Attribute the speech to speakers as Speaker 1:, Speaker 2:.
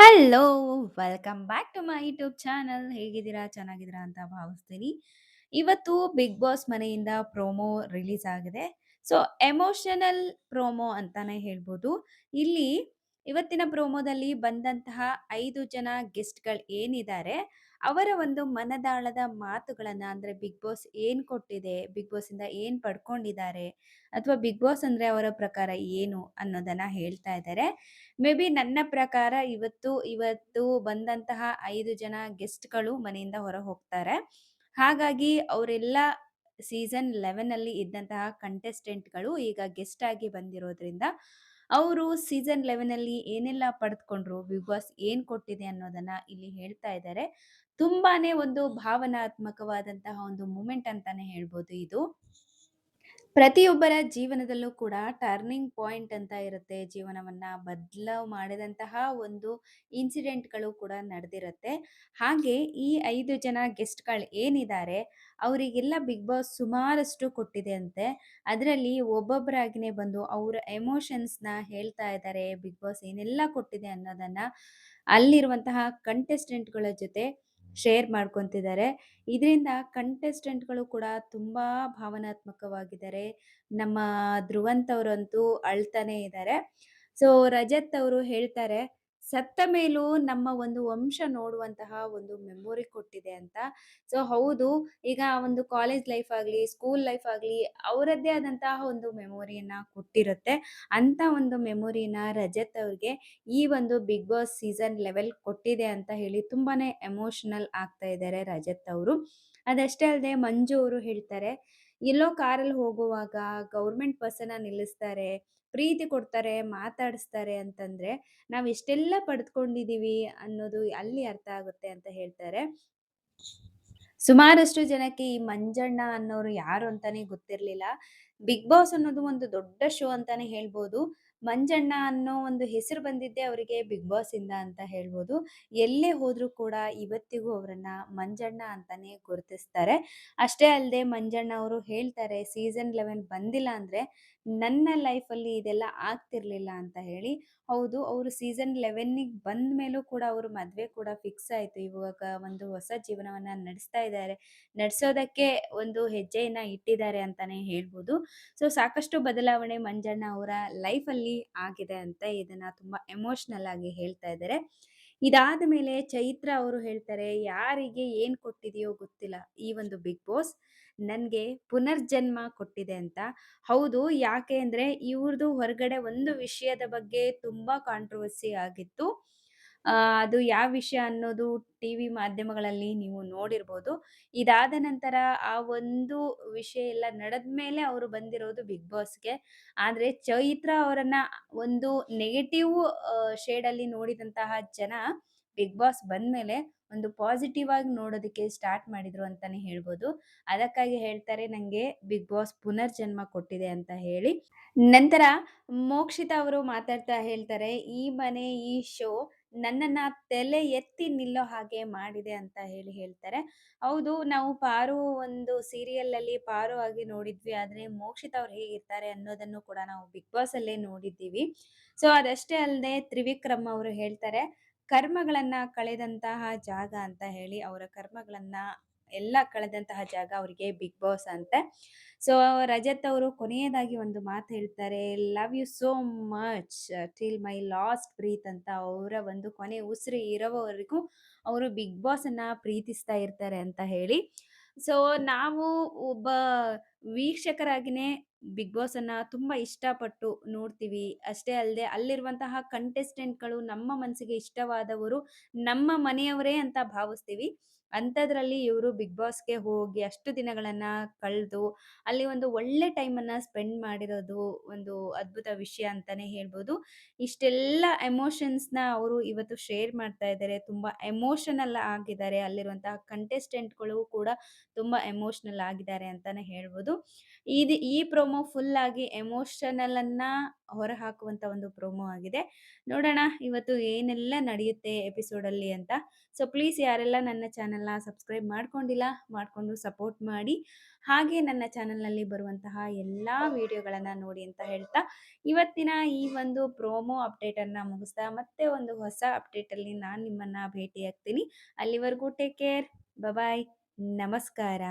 Speaker 1: Hello! Welcome back to my YouTube channel. ಹೇಗಿದ್ದೀರಾ? ಚೆನ್ನಾಗಿದ್ದೀರಾ ಅಂತ ಭಾವಿಸ್ತೀನಿ. ಇವತ್ತು 'ಬಿಗ್ ಬಾಸ್' ಮನೆಯಿಂದ ಪ್ರೋಮೋ ರಿಲೀಸ್ ಆಗಿದೆ. ಸೊ, ಎಮೋಷನಲ್ ಪ್ರೋಮೋ ಅಂತಾನೆ ಹೇಳ್ಬೋದು. ಇಲ್ಲಿ ಇವತ್ತಿನ ಪ್ರೋಮೋದಲ್ಲಿ ಬಂದಂತಹ ಐದು ಜನ ಗೆಸ್ಟ್‌ಗಳು ಏನಿದ್ದಾರೆ, ಅವರ ಒಂದು ಮನದಾಳದ ಮಾತುಗಳನ್ನು ಅಂದ್ರೆ 'ಬಿಗ್ ಬಾಸ್' ಏನು ಕೊಟ್ಟಿದೆ, 'ಬಿಗ್ ಬಾಸಿಂದ ಏನು ಪಡ್ಕೊಂಡಿದ್ದಾರೆ, ಅಥವಾ 'ಬಿಗ್ ಬಾಸ್' ಅಂದ್ರೆ ಅವರ ಪ್ರಕಾರ ಏನು ಅನ್ನೋದನ್ನ ಹೇಳ್ತಾ ಇದ್ದಾರೆ. ಮೇ ಬಿ ನನ್ನ ಪ್ರಕಾರ ಇವತ್ತು ಇವತ್ತು ಬಂದಂತಹ ಐದು ಜನ ಗೆಸ್ಟ್‌ಗಳು ಮನೆಯಿಂದ ಹೊರ ಹೋಗ್ತಾರೆ. ಹಾಗಾಗಿ ಅವರೆಲ್ಲ ಸೀಸನ್ 11 ಅಲ್ಲಿ ಇದ್ದಂತಹ ಕಂಟೆಸ್ಟೆಂಟ್‌ಗಳು ಈಗ ಗೆಸ್ಟ್ ಆಗಿ ಬಂದಿರೋದ್ರಿಂದ, ಅವರು ಸೀಸನ್ 11 ಅಲ್ಲಿ ಏನೆಲ್ಲ ಪಡೆದುಕೊಂಡ್ರು, 'ಬಿಗ್ ಬಾಸ್' ಏನ್ ಕೊಟ್ಟಿದೆ ಅನ್ನೋದನ್ನ ಇಲ್ಲಿ ಹೇಳ್ತಾ ಇದ್ದಾರೆ. ತುಂಬಾನೇ ಒಂದು ಭಾವನಾತ್ಮಕವಾದಂತಹ ಒಂದು ಮೂಮೆಂಟ್ ಅಂತಾನೆ ಹೇಳ್ಬೋದು ಇದು. ಪ್ರತಿಯೊಬ್ಬರ ಜೀವನದಲ್ಲೂ ಕೂಡ ಟರ್ನಿಂಗ್ ಪಾಯಿಂಟ್ ಅಂತ ಇರುತ್ತೆ. ಜೀವನವನ್ನ ಬದಲಾವ್ ಮಾಡಿದಂತಹ ಒಂದು ಇನ್ಸಿಡೆಂಟ್‌ಗಳು ಕೂಡ ನಡೆದಿರುತ್ತೆ. ಹಾಗೆ ಈ ಐದು ಜನ ಗೆಸ್ಟ್‌ಗಳು ಏನಿದ್ದಾರೆ, ಅವರಿಗೆಲ್ಲ 'ಬಿಗ್ ಬಾಸ್' ಸುಮಾರಷ್ಟು ಕೊಟ್ಟಿದೆ ಅಂತೆ. ಅದರಲ್ಲಿ ಒಬ್ಬೊಬ್ಬರಾಗಿನೇ ಬಂದು ಅವರ ಎಮೋಷನ್ಸ್‌ನ ಹೇಳ್ತಾ ಇದ್ದಾರೆ. 'ಬಿಗ್ ಬಾಸ್' ಏನೆಲ್ಲ ಕೊಟ್ಟಿದೆ ಅನ್ನೋದನ್ನ ಅಲ್ಲಿರುವಂತಹ ಕಂಟೆಸ್ಟೆಂಟ್‌ಗಳ ಜೊತೆ ಶೇರ್ ಮಾಡ್ಕೊತಿದ್ದಾರೆ. ಇದರಿಂದ ಕಂಟೆಸ್ಟೆಂಟ್‌ಗಳು ಕೂಡ ತುಂಬಾ ಭಾವನಾತ್ಮಕವಾಗಿದ್ದಾರೆ. ನಮ್ಮ ಧ್ರುವಂತವರಂತೂ ಅಳ್ತಾನೆ ಇದ್ದಾರೆ. ಸೊ, ರಜತ್ ಅವರು ಹೇಳ್ತಾರೆ, "ಸತ್ತ ಮೇಲೂ ನಮ್ಮ ಒಂದು ವಂಶ ನೋಡುವಂತಹ ಒಂದು ಮೆಮೊರಿ ಕೊಟ್ಟಿದೆ" ಅಂತ. ಸೊ, ಹೌದು ಈಗ ಒಂದು ಕಾಲೇಜ್ ಲೈಫ್ ಆಗಲಿ, ಸ್ಕೂಲ್ ಲೈಫ್ ಆಗಲಿ ಅವರದ್ದೇ ಆದಂತಹ ಒಂದು ಮೆಮೊರಿಯನ್ನ ಕೊಟ್ಟಿರುತ್ತೆ. ಅಂತ ಒಂದು ಮೆಮೊರಿನ ರಜತ್ ಅವ್ರಿಗೆ ಈ ಒಂದು 'ಬಿಗ್ ಬಾಸ್' ಸೀಸನ್ 11 ಕೊಟ್ಟಿದೆ ಅಂತ ಹೇಳಿ ತುಂಬಾನೇ ಎಮೋಷನಲ್ ಆಗ್ತಾ ಇದ್ದಾರೆ ರಜತ್ ಅವರು. ಅದಷ್ಟೇ ಅಲ್ಲದೆ ಮಂಜು ಅವರು ಹೇಳ್ತಾರೆ, ಎಲ್ಲೋ ಕಾರಲ್ಲಿ ಹೋಗುವಾಗ ಗೌರ್ಮೆಂಟ್ ಬಸ್ಸನ್ನ ನಿಲ್ಲಿಸ್ತಾರೆ, ಪ್ರೀತಿ ಕೊಡ್ತಾರೆ, ಮಾತಾಡಿಸ್ತಾರೆ ಅಂತಂದ್ರೆ, ನಾವು ಎಷ್ಟೆಲ್ಲ ಪಡೆದುಕೊಂಡಿದ್ದೀವಿ ಅನ್ನೋದು ಅಲ್ಲಿ ಅರ್ಥ ಆಗುತ್ತೆ ಅಂತ ಹೇಳ್ತಾರೆ. ಸುಮಾರಷ್ಟು ಜನಕ್ಕೆ ಈ ಮಂಜಣ್ಣ ಅನ್ನೋರು ಯಾರು ಅಂತಾನೆ ಗೊತ್ತಿರ್ಲಿಲ್ಲ. 'ಬಿಗ್ ಬಾಸ್' ಅನ್ನೋದು ಒಂದು ದೊಡ್ಡ ಶೋ ಅಂತಾನೆ ಹೇಳ್ಬೋದು. ಮಂಜಣ್ಣ ಅನ್ನೋ ಒಂದು ಹೆಸರು ಬಂದಿದ್ದೆ ಅವರಿಗೆ 'ಬಿಗ್ ಬಾಸ್' ಇಂದ ಅಂತ ಹೇಳ್ಬೋದು. ಎಲ್ಲೇ ಹೋದ್ರೂ ಕೂಡ ಇವತ್ತಿಗೂ ಅವರನ್ನ ಮಂಜಣ್ಣ ಅಂತಾನೆ ಗುರುತಿಸ್ತಾರೆ. ಅಷ್ಟೇ ಅಲ್ಲದೆ ಮಂಜಣ್ಣ ಅವರು ಹೇಳ್ತಾರೆ, "ಸೀಸನ್ 11 ಬಂದಿಲ್ಲ ಅಂದ್ರೆ ನನ್ನ ಲೈಫಲ್ಲಿ ಇದೆಲ್ಲ ಆಗ್ತಿರ್ಲಿಲ್ಲ" ಅಂತ ಹೇಳಿ. ಹೌದು ಅವರು ಸೀಸನ್ 11ಗೆ ಬಂದ ಮೇಲೂ ಕೂಡ ಅವರು ಮದುವೆ ಕೂಡ ಫಿಕ್ಸ್ ಆಯ್ತು. ಇವಾಗ ಒಂದು ಹೊಸ ಜೀವನವನ್ನ ನಡೆಸ್ತಾ ಇದ್ದಾರೆ. ನಡೆಸೋದಕ್ಕೆ ಒಂದು ಹೆಜ್ಜೆಯನ್ನ ಇಟ್ಟಿದ್ದಾರೆ ಅಂತಾನೆ ಹೇಳ್ಬೋದು. ಸೊ, ಸಾಕಷ್ಟು ಬದಲಾವಣೆ ಮಂಜಣ್ಣ ಅವರ ಲೈಫಲ್ಲಿ ಆಗಿದೆ ಅಂತ ಇದನ್ನ ತುಂಬಾ ಎಮೋಷನಲ್ ಆಗಿ ಹೇಳ್ತಾ ಇದ್ದಾರೆ. ಇದಾದ ಮೇಲೆ ಚೈತ್ರ ಅವರು ಹೇಳ್ತಾರೆ, "ಯಾರಿಗೆ ಏನ್ ಕೊಟ್ಟಿದೆಯೋ ಗೊತ್ತಿಲ್ಲ ಈ ಒಂದು 'ಬಿಗ್ ಬಾಸ್' ನನ್ಗೆ ಪುನರ್ಜನ್ಮ ಕೊಟ್ಟಿದೆ" ಅಂತ. ಹೌದು ಯಾಕೆ ಅಂದ್ರೆ ಇವ್ರದ್ದು ಹೊರಗಡೆ ಒಂದು ವಿಷಯದ ಬಗ್ಗೆ ತುಂಬಾ ಕಾಂಟ್ರವರ್ಸಿ ಆಗಿತ್ತು. ಅದು ಯಾವ ವಿಷಯ ಅನ್ನೋದು ಟಿವಿ ಮಾಧ್ಯಮಗಳಲ್ಲಿ ನೀವು ನೋಡಿರ್ಬೋದು. ಇದಾದ ನಂತರ ಆ ಒಂದು ವಿಷಯ ಎಲ್ಲ ನಡೆದ್ಮೇಲೆ ಅವರು ಬಂದಿರೋದು 'ಬಿಗ್ ಬಾಸ್'ಗೆ. ಆದ್ರೆ ಚೈತ್ರ ಅವರನ್ನ ಒಂದು ನೆಗೆಟಿವ್ ಶೇಡಲ್ಲಿ ನೋಡಿದಂತಹ ಜನ 'ಬಿಗ್ ಬಾಸ್' ಬಂದ್ಮೇಲೆ ಒಂದು ಪಾಸಿಟಿವ್ ಆಗಿ ನೋಡೋದಕ್ಕೆ ಸ್ಟಾರ್ಟ್ ಮಾಡಿದ್ರು ಅಂತಾನೆ ಹೇಳ್ಬೋದು. ಅದಕ್ಕಾಗಿ ಹೇಳ್ತಾರೆ ನಂಗೆ 'ಬಿಗ್ ಬಾಸ್' ಪುನರ್ಜನ್ಮ ಕೊಟ್ಟಿದೆ ಅಂತ ಹೇಳಿ. ನಂತರ ಮೋಕ್ಷಿತ ಅವರು ಮಾತಾಡ್ತಾ ಹೇಳ್ತಾರೆ, "ಈ ಮನೆ, ಈ ಶೋ ನನ್ನನ್ನ ತಲೆ ಎತ್ತಿ ನಿಲ್ಲೋ ಹಾಗೆ ಮಾಡಿದೆ" ಅಂತ ಹೇಳಿ ಹೇಳ್ತಾರೆ. ಹೌದು ನಾವು ಪಾರು ಒಂದು ಸೀರಿಯಲ್ ಅಲ್ಲಿ ಪಾರು ಆಗಿ ನೋಡಿದ್ವಿ. ಆದ್ರೆ ಮೋಕ್ಷಿತ ಅವ್ರು ಹೇಗಿರ್ತಾರೆ ಅನ್ನೋದನ್ನು ಕೂಡ ನಾವು 'ಬಿಗ್ ಬಾಸ್' ಅಲ್ಲೇ ನೋಡಿದ್ದೀವಿ. ಸೊ, ಅದಷ್ಟೇ ಅಲ್ಲದೆ ತ್ರಿವಿಕ್ರಮ್ ಅವರು ಹೇಳ್ತಾರೆ, "ಕರ್ಮಗಳನ್ನ ಕಳೆದಂತಹ ಜಾಗ" ಅಂತ ಹೇಳಿ. ಅವರ ಕರ್ಮಗಳನ್ನ ಎಲ್ಲ ಕಳೆದಂತಹ ಜಾಗ ಅವರಿಗೆ 'ಬಿಗ್ ಬಾಸ್' ಅಂತೆ. ಸೊ, ರಜತ್ ಅವರು ಕೊನೆಯದಾಗಿ ಒಂದು ಮಾತು ಹೇಳ್ತಾರೆ, "love you so much till my last breath" ಅಂತ ಅವರ ಒಂದು ಕೊನೆ ಉಸಿರು ಇರೋವರೆಗೂ ಅವರು 'ಬಿಗ್ ಬಾಸ್' ಅನ್ನ ಪ್ರೀತಿಸ್ತಾ ಇರ್ತಾರೆ ಅಂತ ಹೇಳಿ. ಸೊ, ನಾವು ಒಬ್ಬ ವೀಕ್ಷಕರಾಗಿನೇ 'ಬಿಗ್ ಬಾಸ್' ಅನ್ನ ತುಂಬಾ ಇಷ್ಟಪಟ್ಟು ನೋಡ್ತೀವಿ. ಅಷ್ಟೇ ಅಲ್ಲದೆ ಅಲ್ಲಿರುವಂತಹ ಕಂಟೆಸ್ಟೆಂಟ್‌ಗಳು ನಮ್ಮ ಮನಸ್ಸಿಗೆ ಇಷ್ಟವಾದವರು, ನಮ್ಮ ಮನೆಯವರೇ ಅಂತ ಭಾವಿಸ್ತೀವಿ. ಅಂಥದ್ರಲ್ಲಿ ಇವರು 'ಬಿಗ್ ಬಾಸ್'ಗೆ ಹೋಗಿ ಅಷ್ಟು ದಿನಗಳನ್ನ ಕಳೆದು ಅಲ್ಲಿ ಒಂದು ಒಳ್ಳೆ ಟೈಮನ್ನು ಸ್ಪೆಂಡ್ ಮಾಡಿರೋದು ಒಂದು ಅದ್ಭುತ ವಿಷಯ ಅಂತಾನೆ ಹೇಳ್ಬೋದು. ಇಷ್ಟೆಲ್ಲ ಎಮೋಷನ್ಸ್‌ನ ಅವರು ಇವತ್ತು ಶೇರ್ ಮಾಡ್ತಾ ಇದ್ದಾರೆ. ತುಂಬಾ ಎಮೋಷನಲ್ ಆಗಿದ್ದಾರೆ. ಅಲ್ಲಿರುವಂತಹ ಕಂಟೆಸ್ಟೆಂಟ್‌ಗಳು ಕೂಡ ತುಂಬ ಎಮೋಷನಲ್ ಆಗಿದ್ದಾರೆ ಅಂತಾನೆ ಹೇಳ್ಬೋದು. ಇದು ಈ ಪ್ರೋಮೋ ಫುಲ್ ಆಗಿ ಎಮೋಷನಲ್ ಅನ್ನ ಹೊರಹಾಕುವಂತ ಒಂದು ಪ್ರೋಮೋ ಆಗಿದೆ. ನೋಡೋಣ ಇವತ್ತು ಏನೆಲ್ಲ ನಡೆಯುತ್ತೆ ಎಪಿಸೋಡ್ ಅಲ್ಲಿ ಅಂತ. ಸೊ, ಪ್ಲೀಸ್ ಯಾರೆಲ್ಲ ನನ್ನ ಚಾನೆಲ್ನ ಸಬ್ಸ್ಕ್ರೈಬ್ ಮಾಡ್ಕೊಂಡಿಲ್ಲ, ಮಾಡ್ಕೊಂಡು ಸಪೋರ್ಟ್ ಮಾಡಿ. ಹಾಗೆ ನನ್ನ ಚಾನೆಲ್ನಲ್ಲಿ ಬರುವಂತಹ ಎಲ್ಲಾ ವಿಡಿಯೋಗಳನ್ನ ನೋಡಿ ಅಂತ ಹೇಳ್ತಾ, ಇವತ್ತಿನ ಈ ಒಂದು ಪ್ರೋಮೋ ಅಪ್ಡೇಟನ್ನ ಮುಗಿಸ್ತಾ ಮತ್ತೆ ಒಂದು ಹೊಸ ಅಪ್ಡೇಟ್ ಅಲ್ಲಿ ನಾನು ನಿಮ್ಮನ್ನ ಭೇಟಿಯಾಗ್ತೀನಿ. ಅಲ್ಲಿವರೆಗೂ ಟೇಕ್ ಕೇರ್. ಬಾಯ್. ನಮಸ್ಕಾರ.